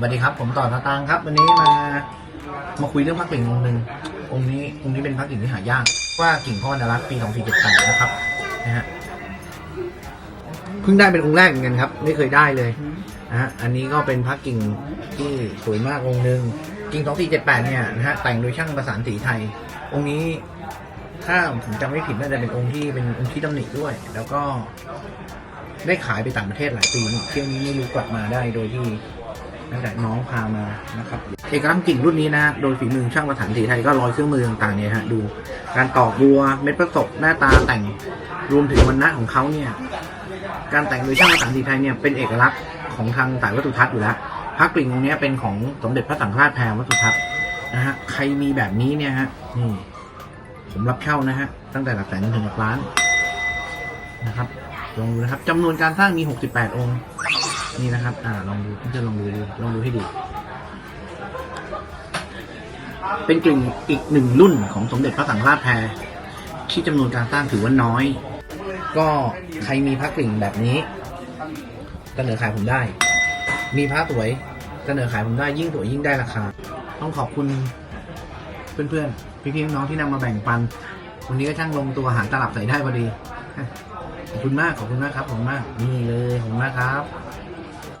สวัสดีครับ ผมต่อตาตังครับ วันนี้มามาคุยเรื่องพระกิ่งองค์หนึ่งองค์นี้องค์นี้เป็นพระกิ่งที่หายากว่ากิ่งพ่อนรัตน์ปี2478นะครับนะฮะเพิ่งได้เป็นองค์แรกเหมือนกันครับ ไม่เคยได้เลยนะฮะอันนี้ก็เป็นพระกิ่งที่สวยมากองค์หนึ่งกิ่ง2478เนี่ยนะฮะแต่งโดยช่างประสานสีไทย องค์นี้ถ้าผมจำไม่ผิดน่าจะเป็นองค์ที่เป็นองค์ที่ตำหนิด้วย แล้วก็ได้ขายไปต่างประเทศหลายปีเที่ยวนี้ไม่รู้กลับมาได้โดยที่ ตั้งแต่น้องพามานะครับเอกลักษณ์กิ่งรุ่นนี้นะโดยฝีมือช่างประสานสีไทยก็รอยเครื่องมือต่างๆเนี่ยฮะดูการตอกบัวเม็ดประสบหน้าตาแต่งรวมถึงวันณะของเขาเนี่ยการแต่งโดยช่างประสานสีไทยเนี่ยเป็นเอกลักษณ์ของทางสายวัตถุทัศน์อยู่แล้วพระกลิ่งองค์นี้เป็นของสมเด็จพระสังฆราชแพรวัตถุทัศน์นะฮะใครมีแบบนี้เนี่ยฮะนี่ผมรับเช่านะฮะตั้งแต่หลักแสนจนถึงหลักล้านนะครับลองดูนะครับจำนวนการสร้างมี 68 องค์ นี่นะครับ อ่า ลองดูเพื่อนๆลองดูดู ลองดูให้ดี เป็นกลิ่งอีกหนึ่งรุ่นของสมเด็จพระสังฆราชแพรที่จำนวนการสร้างถือว่าน้อย ก็ใครมีพระกลิ่งแบบนี้เสนอขายผมได้ มีพระสวยเสนอขายผมได้ยิ่งสวยยิ่งได้ราคา ต้องขอบคุณเพื่อนๆ พี่ๆน้องๆที่นำมาแบ่งปัน วันนี้ก็ช่างลงตัวหาตลับใส่ได้พอดี ขอบคุณมาก ขอบคุณมากครับ ขอบคุณมาก นี่เลย ขอบคุณมากครับ